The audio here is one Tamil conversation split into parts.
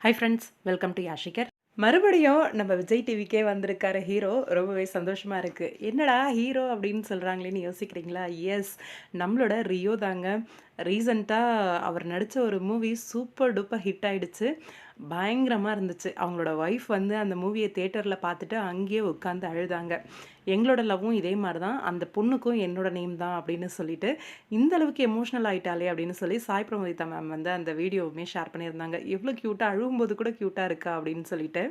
ஹை ஃப்ரெண்ட்ஸ் வெல்கம் டு யாஷிகர் மறுபடியும் நம்ம விஜய் டிவிக்கே வந்திருக்காரு ஹீரோ. ரொம்பவே சந்தோஷமாக இருக்குது என்னடா ஹீரோ அப்படின்னு சொல்கிறாங்களேன்னு யோசிக்கிறீங்களா? எஸ் நம்மளோட ரியோ தாங்க ரீசண்டாக அவர் நடித்த ஒரு மூவி சூப்பர் டூப்பர் ஹிட் ஆயிடுச்சு. பயங்கரமாக இருந்துச்சு. அவங்களோட ஒய்ஃப் வந்து அந்த மூவியை தேட்டரில் பார்த்துட்டு அங்கேயே உட்காந்து அழுதாங்க. எங்களோட லவ்வும் இதே மாதிரி தான் அந்த பொண்ணுக்கும் என்னோட நேம் தான் அப்படின்னு சொல்லிட்டு இந்த அளவுக்கு எமோஷனல் ஆயிட்டாலே அப்படின்னு சொல்லி சாய் பிரமோதிதா மேம் வந்து அந்த வீடியோவுமே ஷேர் பண்ணியிருந்தாங்க. எவ்வளோ க்யூட்டாக அழுகும்போது கூட க்யூட்டாக இருக்கா அப்படின்னு சொல்லிட்டு.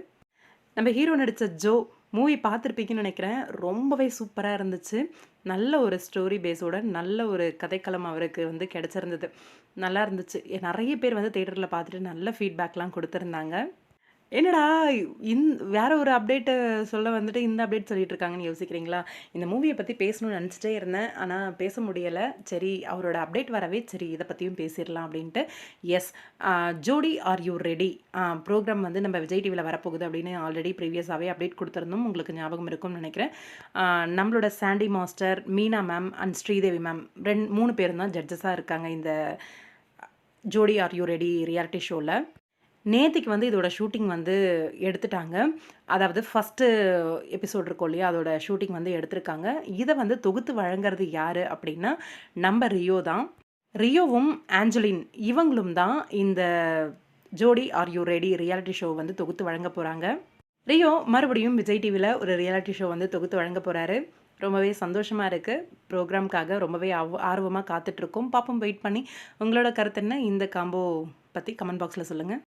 நம்ம ஹீரோ நடித்த ஜோ மூவி பார்த்துருப்பீங்கன்னு நினைக்கிறேன். ரொம்பவே சூப்பராக இருந்துச்சு. நல்ல ஒரு ஸ்டோரி பேஸோட நல்ல ஒரு கதைக்களம் அவருக்கு வந்து கிடச்சிருந்தது. நல்லா இருந்துச்சு. நிறைய பேர் வந்து தேட்டரில் பார்த்துட்டு நல்ல ஃபீட்பேக்லாம் கொடுத்துருந்தாங்க. என்னடா இந் வேற ஒரு அப்டேட்டு சொல்ல வந்துட்டு இந்த அப்டேட் சொல்லிட்டு இருக்காங்கன்னு யோசிக்கிறீங்களா? இந்த மூவியை பற்றி பேசணும்னு நினச்சிட்டே இருந்தேன். ஆனால் பேச முடியலை. சரி அவரோட அப்டேட் வரவே சரி இதை பற்றியும் பேசிடலாம் அப்படின்ட்டு. எஸ் ஜோடி ஆர் யூ ரெடி ப்ரோக்ராம் வந்து நம்ம விஜய் டிவியில் வரப்போகுது அப்படின்னு ஆல்ரெடி ப்ரீவியஸாகவே அப்டேட் கொடுத்துருந்தோம். உங்களுக்கு ஞாபகம் இருக்கும்னு நினைக்கிறேன். நம்மளோட Sandy master Meena ma'am and Sridevi ma'am ரெண்டு மூணு பேரும் தான் ஜட்ஜஸாக இருக்காங்க இந்த Jodi are you ready reality ஷோவில் நேத்திக்கு வந்து இதோட ஷூட்டிங் வந்து எடுத்துட்டாங்க. அதாவது ஃபஸ்ட்டு எபிசோட் இருக்கும் இல்லையா அதோட ஷூட்டிங் வந்து எடுத்திருக்காங்க. இதை வந்து தொகுத்து வழங்குறது யார் அப்படின்னா நம்ம ரியோ தான். ரியோவும் ஆஞ்சலின் இவங்களும் தான் இந்த Jodi are you ready reality show வந்து தொகுத்து வழங்க போகிறாங்க ரியோ மறுபடியும் விஜய் டிவியில் ஒரு ரியாலிட்டி ஷோ வந்து தொகுத்து வழங்க போகிறாரு ரொம்பவே சந்தோஷமாக இருக்குது ப்ரோக்ராம்க்காக ரொம்பவே அவ் ஆர்வமாக காத்துட்ருக்கோம் பாப்போம் வெயிட் பண்ணி. உங்களோட கருத்து என்ன? இந்த காம்போ பற்றி கமெண்ட் பாக்ஸில் சொல்லுங்கள்